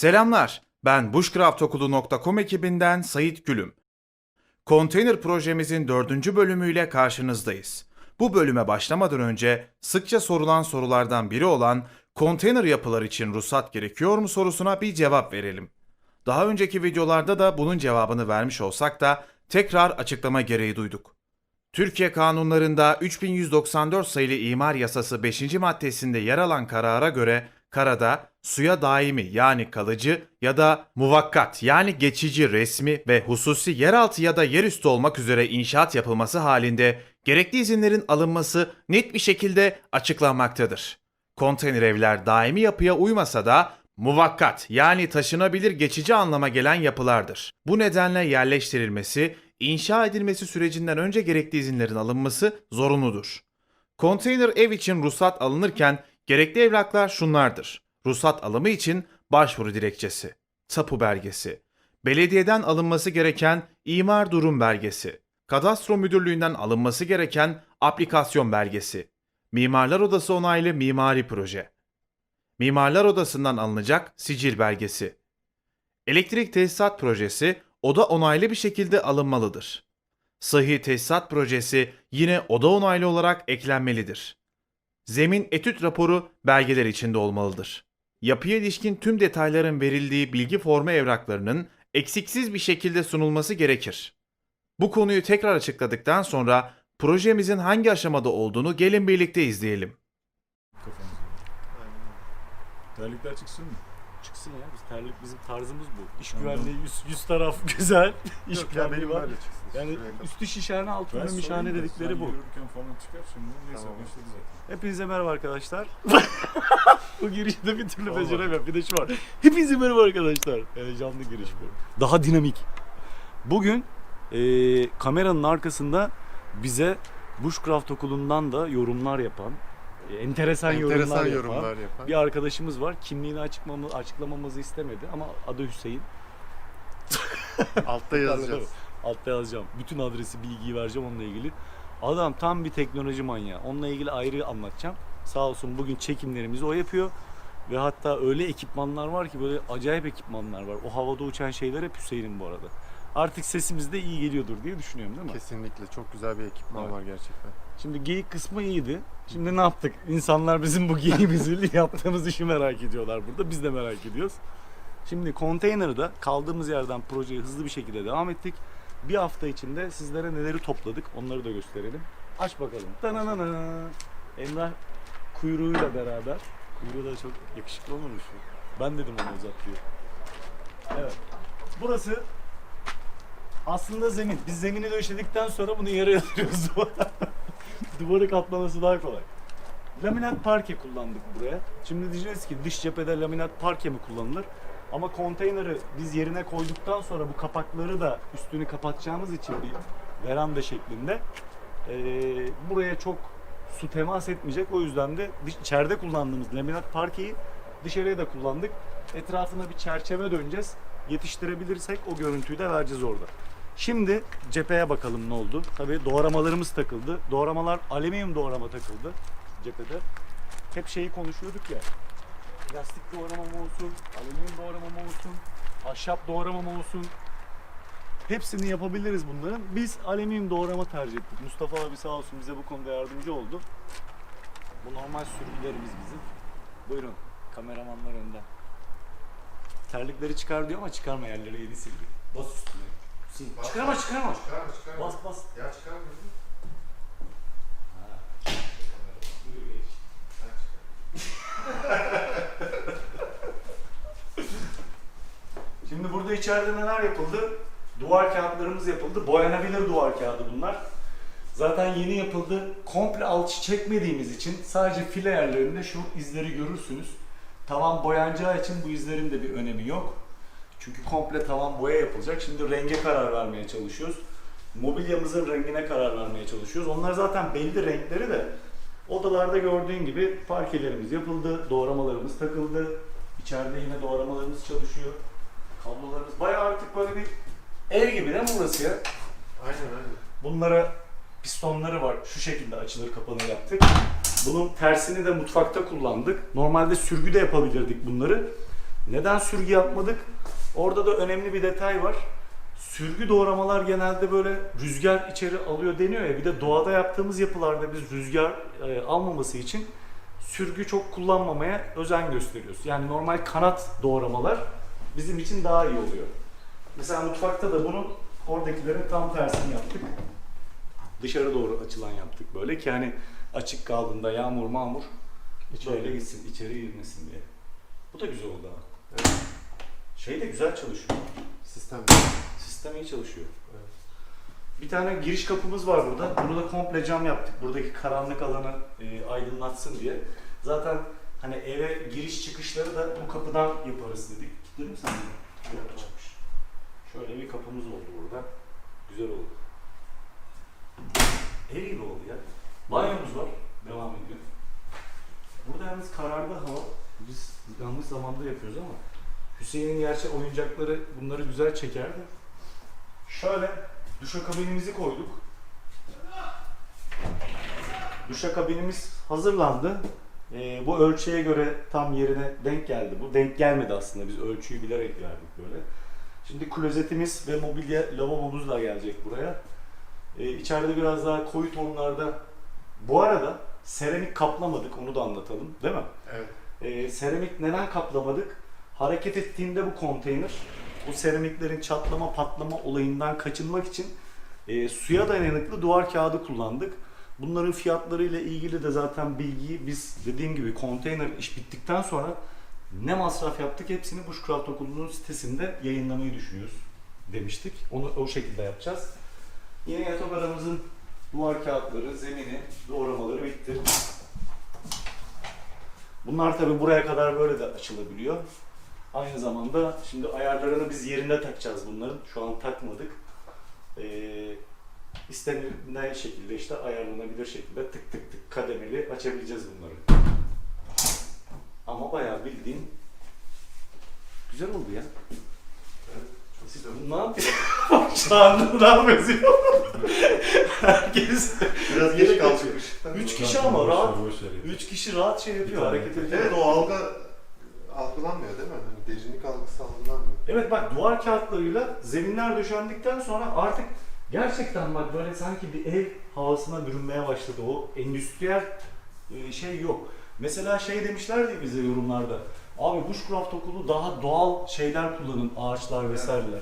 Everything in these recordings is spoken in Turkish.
Selamlar, ben bushcraftokulu.com ekibinden Sait Gülüm. Konteyner projemizin dördüncü bölümüyle karşınızdayız. Bu bölüme başlamadan önce sıkça sorulan sorulardan biri olan konteyner yapılar için ruhsat gerekiyor mu sorusuna bir cevap verelim. Daha önceki videolarda da bunun cevabını vermiş olsak da tekrar açıklama gereği duyduk. Türkiye kanunlarında 3194 sayılı imar yasası 5. maddesinde yer alan karara göre karada suya daimi yani kalıcı ya da muvakkat yani geçici resmi ve hususi yeraltı ya da yerüstü olmak üzere inşaat yapılması halinde gerekli izinlerin alınması net bir şekilde açıklanmaktadır. Konteyner evler daimi yapıya uymasa da muvakkat yani taşınabilir geçici anlama gelen yapılardır. Bu nedenle yerleştirilmesi, inşa edilmesi sürecinden önce gerekli izinlerin alınması zorunludur. Konteyner ev için ruhsat alınırken gerekli evraklar şunlardır. Ruhsat alımı için başvuru dilekçesi, tapu belgesi, belediyeden alınması gereken imar durum belgesi, kadastro müdürlüğünden alınması gereken aplikasyon belgesi, Mimarlar Odası onaylı mimari proje, Mimarlar Odası'ndan alınacak sicil belgesi, elektrik tesisat projesi oda onaylı bir şekilde alınmalıdır. Sıhhi tesisat projesi yine oda onaylı olarak eklenmelidir. Zemin etüt raporu belgeler içinde olmalıdır. Yapıya ilişkin tüm detayların verildiği bilgi formu evraklarının eksiksiz bir şekilde sunulması gerekir. Bu konuyu tekrar açıkladıktan sonra projemizin hangi aşamada olduğunu gelin birlikte izleyelim. Kafamıza. Terlikler çıksın mı? Çıksın ya biz terlik bizim tarzımız bu. İş güvenliği yüz, yüz taraf güzel. İş Yok ya güvenliği benim var. böyle çıksın. Yani Şuraya kadar. üstü şişhane Ben mişhane sorayım da dedikleri sen bu. yürürken falan çıkar şimdi. Neyse Tamam. başladı zaten. Hepinize merhaba arkadaşlar. bu girişte bir türlü Vallahi. beceremiyorum. Bir de şu var. Hepinize merhaba arkadaşlar. Heyecanlı giriş bu. Daha dinamik. Bugün eee, kameranın arkasında bize Bushcraft okulundan da yorumlar yapan, enteresan, Enteresan yorumlar, yorumlar yapan yapan. bir arkadaşımız var. Kimliğini açıklamamı, açıklamamızı istemedi ama adı Hüseyin. Altta yazacağız. Altta yazacağım. Bütün adresi, bilgiyi vereceğim onunla ilgili. Adam tam bir teknoloji manyağı. Onunla ilgili ayrı anlatacağım. Sağ olsun bugün çekimlerimizi o yapıyor. Ve hatta öyle ekipmanlar var ki böyle acayip ekipmanlar var. O havada uçan şeyler hep Hüseyin'in bu arada. Artık sesimiz de iyi geliyordur diye düşünüyorum değil mi? Kesinlikle çok güzel bir ekipman Evet. var gerçekten. Şimdi geyik kısmı iyiydi. Şimdi ne yaptık? İnsanlar bizim bu geyiğimizi yaptığımız işi merak ediyorlar burada. Biz de merak ediyoruz. Şimdi konteynerda kaldığımız yerden projeye hızlı bir şekilde devam ettik. Bir hafta içinde sizlere neleri topladık onları da gösterelim. Aç bakalım. Tananana. Emrah kuyruğuyla beraber. Kuyruğu da çok yakışıklı olmamış mı? Ben dedim onu uzat diye. Evet. Burası aslında zemin. Biz zemini döşedikten sonra bunu yere yatırıyoruz. Duvarı kaplaması daha kolay. Laminat parke kullandık buraya. Şimdi diyeceğiz ki dış cephede laminat parke mi kullanılır? Ama konteyneri biz yerine koyduktan sonra bu kapakları da üstünü kapatacağımız için bir veranda şeklinde eee, buraya çok su temas etmeyecek. O yüzden de dış, içeride kullandığımız laminat parkeyi dışarıya da kullandık. Etrafına bir çerçeve döneceğiz. Yetiştirebilirsek o görüntüyü de vereceğiz orada. Şimdi cepheye bakalım ne oldu. Tabii doğramalarımız takıldı. Doğramalar alüminyum doğrama takıldı cephede. Hep şeyi konuşuyorduk ya. Plastik doğrama mı olsun, alüminyum doğrama mı olsun, ahşap doğrama mı olsun. Hepsini yapabiliriz bunların. Biz alüminyum doğrama tercih ettik. Mustafa abi sağ olsun bize bu konuda yardımcı oldu. Bu normal sürgülerimiz bizim. Buyurun kameramanlar önden. Terlikleri çıkar diyor ama çıkarma yerlere yedi sildi. Bas üstüne. Sil. Çıkarma çıkarma. Çıkarma çıkarma. Bas bas. Ya çıkarmıyorum. Buyur geç. Şimdi burada içeride neler yapıldı? Duvar kağıtlarımız yapıldı. Boyanabilir duvar kağıdı bunlar. Zaten yeni yapıldı. Komple alçı çekmediğimiz için sadece file yerlerinde şu izleri görürsünüz. Tavan boyanacağı için bu izlerin de bir önemi yok. Çünkü komple tavan boya yapılacak. Şimdi renge karar vermeye çalışıyoruz. Mobilyamızın rengine karar vermeye çalışıyoruz. Onlar zaten belli renkleri de odalarda gördüğün gibi parkelerimiz yapıldı, doğramalarımız takıldı. İçeride yine doğramalarımız çalışıyor. Kablolarımız bayağı artık böyle bir ev gibi değil mi burası ya? Aynen aynen. Bunlara pistonları var. Şu şekilde açılır kapanır yaptık. Bunun tersini de mutfakta kullandık. Normalde sürgü de yapabilirdik bunları. Neden sürgü yapmadık? Orada da önemli bir detay var. Sürgü doğramalar genelde böyle rüzgar içeri alıyor deniyor ya. Bir de doğada yaptığımız yapılarda biz rüzgar e, almaması için sürgü çok kullanmamaya özen gösteriyoruz. Yani normal kanat doğramalar bizim için daha iyi oluyor. Mesela mutfakta da bunun oradakilerin tam tersini yaptık. Dışarı doğru açılan yaptık böyle ki hani açık kaldığında yağmur mağmur böyle gitsin içeri girmesin diye. Bu da güzel oldu ha. Evet. Şey de güzel çalışıyor. Sistem. Sistem iyi çalışıyor. Evet. Bir tane giriş kapımız var burada. Bunu da komple cam yaptık. Buradaki karanlık alanı e, aydınlatsın diye. Zaten hani eve giriş çıkışları da bu kapıdan yaparız dedik. Kilitledin mi sen bunu? Açmış. Şöyle bir kapımız oldu burada. Güzel oldu. Ev gibi oldu ya. Banyomuz var. Devam ediyor. Burada yalnız kararlı hava. Biz yanlış zamanda yapıyoruz ama Hüseyin'in gerçi oyuncakları bunları güzel çekerdi. Şöyle duşakabinimizi koyduk. Duşakabinimiz hazırlandı. Ee, bu ölçüye göre tam yerine denk geldi. Bu denk gelmedi aslında. Biz ölçüyü bilerek verdik böyle. Şimdi klozetimiz ve mobilya lavabomuz da gelecek buraya. Ee, içeride biraz daha koyu tonlarda. Bu arada seramik kaplamadık. Onu da anlatalım. Değil mi? Evet. Ee, seramik neden kaplamadık? Hareket ettiğinde bu konteyner bu seramiklerin çatlama patlama olayından kaçınmak için e, suya dayanıklı duvar kağıdı kullandık. Bunların fiyatlarıyla ilgili de zaten bilgiyi biz dediğim gibi konteyner iş bittikten sonra ne masraf yaptık hepsini Bushcraft Okulu'nun sitesinde yayınlamayı düşünüyoruz demiştik. Onu o şekilde yapacağız. Yine yatak odamızın duvar kağıtları, zemini, doğramaları bitti. Bunlar tabi buraya kadar böyle de açılabiliyor. Aynı zamanda şimdi ayarlarını biz yerine takacağız bunların. Şu an takmadık. Ee, istenilen şekilde işte ayarlanabilir şekilde tık tık tık kademeli açabileceğiz bunları. Ama bayağı bildiğin güzel oldu ya. Çok Siz güzel. ne yapıyorsunuz? Şu anda ne yapıyorsunuz? Herkes Biraz geç kalmış. Üç kişi ama rahat. Üç kişi rahat şey yapıyor, hareket ediyor. Evet o algı algılanmıyor değil mi? Hani derinlik algısı algılanmıyor. Evet bak duvar kağıtlarıyla zeminler döşendikten sonra artık gerçekten bak böyle sanki bir ev havasına bürünmeye başladı. O endüstriyel e, şey yok. Mesela şey demişlerdi bize yorumlarda. Abi Bushcraft okulu daha doğal şeyler kullanın, ağaçlar vesaireler.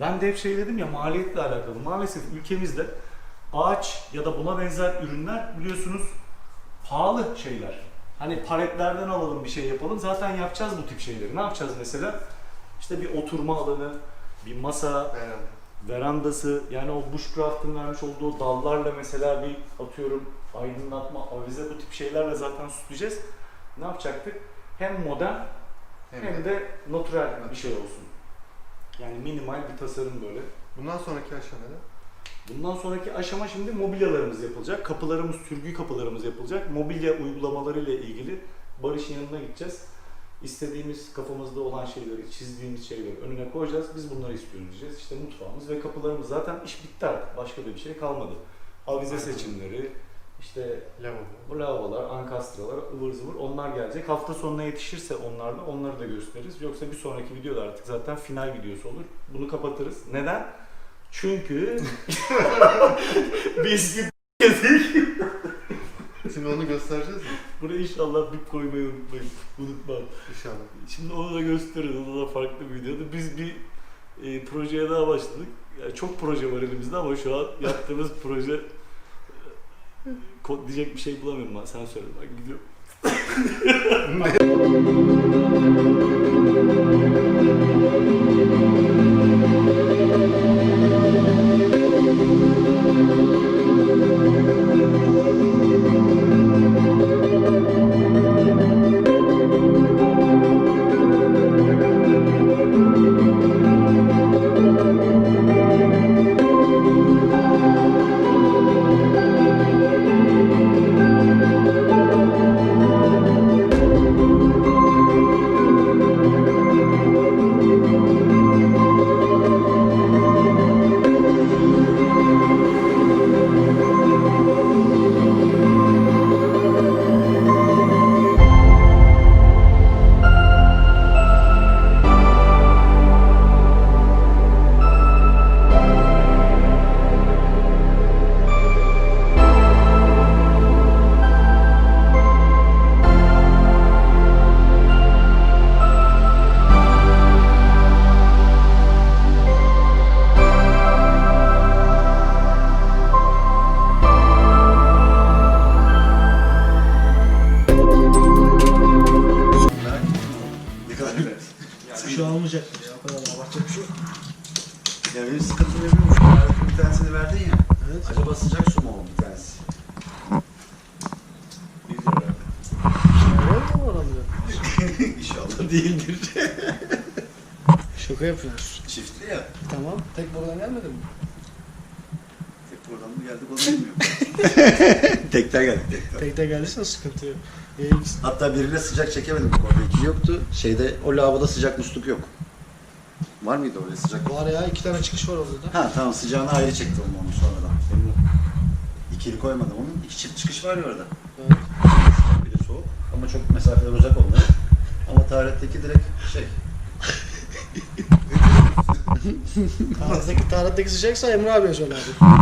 Ben de hep şey dedim ya maliyetle alakalı. Maalesef ülkemizde ağaç ya da buna benzer ürünler biliyorsunuz pahalı şeyler. Hani paletlerden alalım bir şey yapalım. Zaten yapacağız bu tip şeyleri. Ne yapacağız mesela? İşte bir oturma alanı, bir masa, Herhalde. verandası yani o bushcraft'ın vermiş olduğu dallarla mesela bir atıyorum aydınlatma, avize bu tip şeylerle zaten süsleyeceğiz. Ne yapacaktık? Hem modern Hem hem de. de natural bir şey olsun. Yani minimal bir tasarım böyle. Bundan sonraki aşamada Bundan sonraki aşama şimdi mobilyalarımız yapılacak. Kapılarımız, sürgü kapılarımız yapılacak. Mobilya uygulamaları ile ilgili Barış'ın yanına gideceğiz. İstediğimiz kafamızda olan şeyleri, çizdiğimiz şeyleri önüne koyacağız. Biz bunları istiyoruz diyeceğiz. İşte mutfağımız ve kapılarımız zaten iş bitti artık. Başka da bir şey kalmadı. Avize seçimleri, işte lavabo. lavabolar, ankastralar, ıvır zıvır onlar gelecek. Hafta sonuna yetişirse onlar da onları da gösteririz. Yoksa bir sonraki videoda artık zaten final videosu olur. Bunu kapatırız. Neden? Çünkü biz bir yedik. Şimdi onu göstereceğiz mi? Buraya inşallah bip koymayı unutmayın. Unutmam. İnşallah. Şimdi onu da gösteririz. O da farklı bir videoda. Biz bir e, projeye daha başladık. Yani çok proje var elimizde ama şu an yaptığımız proje e, diyecek bir şey bulamıyorum ben. Sen söyle ben gidiyorum. Bir şey, şey almayacaktım ya. O kadar abartacak bir şey yok. Ya benim sıkıntım ne biliyor musun? Tarifin bir tanesini verdin ya. Evet. Acaba sıcak su mu oldu bir tanesi? Bir lira. Nereye mi var alacak? İnşallah değildir. Şaka yapıyorsun. Çiftli ya. Tamam. Tek buradan gelmedi mi? Tek buradan mı geldik onu bilmiyorum. Tekten geldik. Tekten. Tekten geldiysen sıkıntı yok. Hatta birine sıcak çekemedim bu konuda. İki yoktu. Şeyde o lavabada sıcak musluk yok. Var mıydı öyle sıcak? Var ya iki tane çıkış var orada da. Ha tamam sıcağını ayrı çektim onu sonradan. İkili koymadım onun. İki çift çıkış var ya orada. Evet. Bir de soğuk ama çok mesafeler uzak onları. Ama tarihteki direkt şey. Tarihteki, tarihteki sıcaksa Emre abiye söyle abi.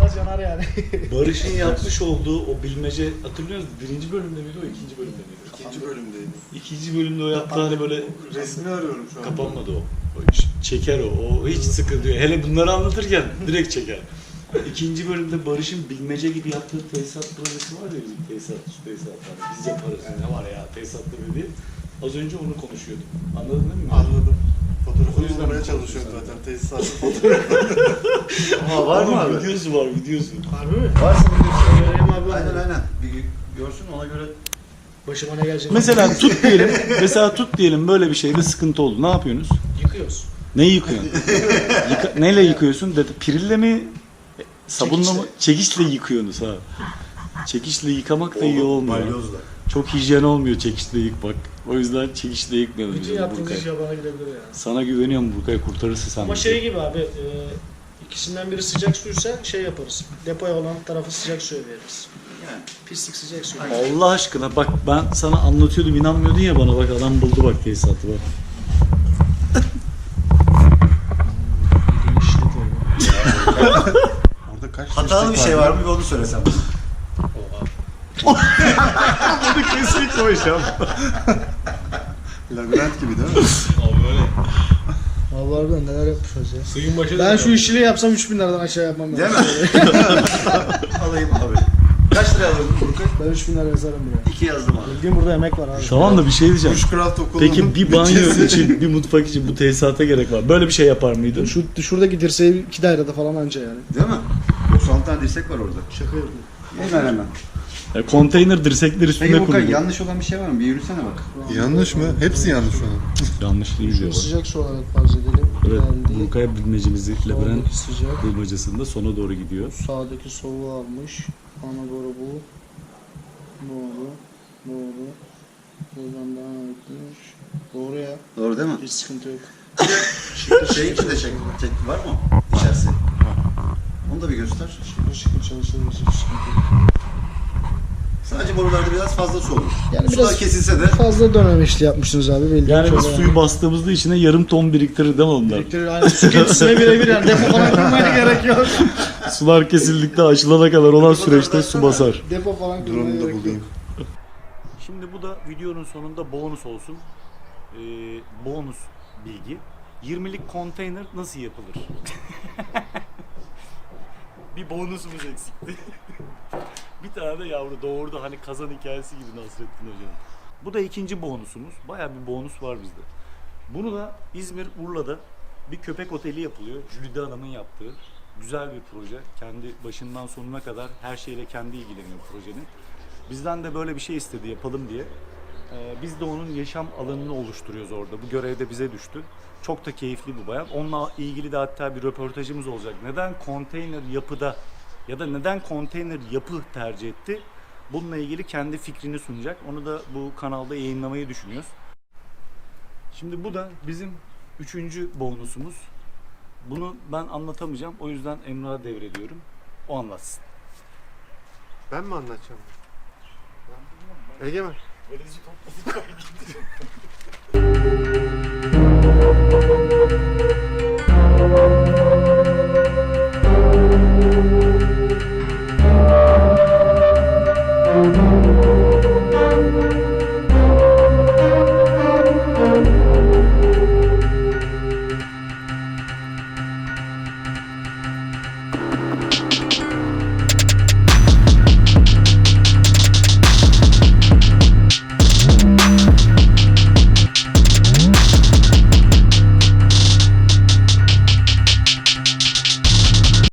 Biraz yanar yani. Barış'ın yapmış olduğu o bilmece hatırlıyor musunuz? Birinci bölümde miydi o ikinci bölümde miydi? İkinci bölümdeydi. İkinci bölümde o yaptığı hani böyle Resmi arıyorum şu an. kapanmadı o. O ç- Çeker o. O hiç sıkıntı yok. Hele bunları anlatırken direkt çeker. İkinci bölümde Barış'ın bilmece gibi yaptığı tesisat projesi var ya bizim tesisat, su tesisatları. Biz yaparız. Ne var ya tesisatlı dedi. Az önce onu konuşuyordum. Anladın değil mi? Anladım. O Fotoğrafı yüzden bulmaya çalışıyorum zaten. Tesisatı fotoğrafı. Ama var mı abi? Videosu var, videosu. Harbi mi? Varsa Göreyim abi. Aynen aynen. Bir görsün ona göre Başıma ne gelecek? Mesela tut diyelim, mesela tut diyelim böyle bir şeyde sıkıntı oldu. Ne yapıyorsunuz? Yıkıyoruz. Neyi yıkıyorsun? Yıka- neyle yıkıyorsun? Dedi, pirille mi? Sabunla mı? Çekiçle yıkıyorsunuz ha. Çekiçle yıkamak da iyi olmuyor. balyozla. Çok hijyen olmuyor çekiçle yıkmak. O yüzden çekiçle yıkmayalım. Bütün yaptığımız Burkay. iş yabana gidebilir yani. Sana güveniyorum Burkay kurtarırsın sen. Ama bizi. şey gibi abi, e, ikisinden biri sıcak suysa şey yaparız. Depoya olan tarafı sıcak suya veririz. Yani. Pislik sıcak suya. Allah aşkına bak ben sana anlatıyordum inanmıyordun ya bana bak adam buldu bak tesisatı bak. Orada kaç Hatalı bir şey var mı bir onu söylesem. O iş abi. Labirent gibi değil mi? Vallahi harbiden neler yapmışız ya. Suyun başı Ben şu işçiliği yapsam 3000 liradan aşağı yapmam Değil mi? Alayım abi. Kaç liraya alırdın Burkay? Ben 3000 lira yazarım buraya. İki yazdım abi. Bildiğin burada emek var abi. Tamam da bir şey diyeceğim. Bushcraft okulunun Peki bir banyo için, bir mutfak için bu tesisata gerek var. Böyle bir şey yapar mıydın? Şu şuradaki dirseği iki dairede falan anca yani. Değil mi? 96 tane dirsek var orada. Şaka yapıyorum. Hemen hemen. Ya, konteyner dirsekler üstünde Peki Burkay yanlış olan bir şey var mı? Bir yürüsene bak. Yanlış mı? Hepsi yanlış şu an. Yanlış değil diyor bak. Sıcak su olarak farz edelim. Evet, Geldi. Burkay bilmecimizi labirent Soldaki sıcak. bulmacasında sona doğru gidiyor. Sağdaki soğuğu almış. Bana doğru bu. Doğru. Doğru. Buradan devam etmiş. Doğru ya. Doğru değil mi? Hiç sıkıntı yok. Şey içinde çek, çek var mı? İçerisi. Onu da bir göster. Şıkır şıkır çalışırız. Hiç sıkıntı yok. Sadece borularda biraz fazla su. Yani Sular biraz- kesilse de Fazla dönemişli yapmışsınız abi. Bildiğin Yani biz suyu bastığımızda içine yarım ton biriktirir değil mi onlar? Biriktirir. Aynen birebir yani. Depo falan kurmaya gerek yok. Sular kesildikten açılana kadar olan süreçte su basar. Depo falan kurmaya gerek yok. Şimdi bu da videonun sonunda bonus olsun. Ee, bonus bilgi. 20'lik konteyner nasıl yapılır? bir bonusumuz eksikti. Bir tane de yavru doğurdu hani kazan hikayesi gibi Nasrettin Hoca'nın. Bu da ikinci bonusumuz. Baya bir bonus var bizde. Bunu da İzmir Urla'da bir köpek oteli yapılıyor. Jülide Hanım'ın yaptığı. Güzel bir proje. Kendi başından sonuna kadar her şeyle kendi ilgileniyor projenin. Bizden de böyle bir şey istedi yapalım diye. Ee, biz de onun yaşam alanını oluşturuyoruz orada. Bu görev de bize düştü. Çok da keyifli bir bayan. Onunla ilgili de hatta bir röportajımız olacak. Neden konteyner yapıda ya da neden konteyner yapı tercih etti? Bununla ilgili kendi fikrini sunacak. Onu da bu kanalda yayınlamayı düşünüyoruz. Şimdi bu da bizim üçüncü bonusumuz. Bunu ben anlatamayacağım. O yüzden Emrah'a devrediyorum. O anlatsın. Ben mi anlatacağım? Egemen. Böylece topladık.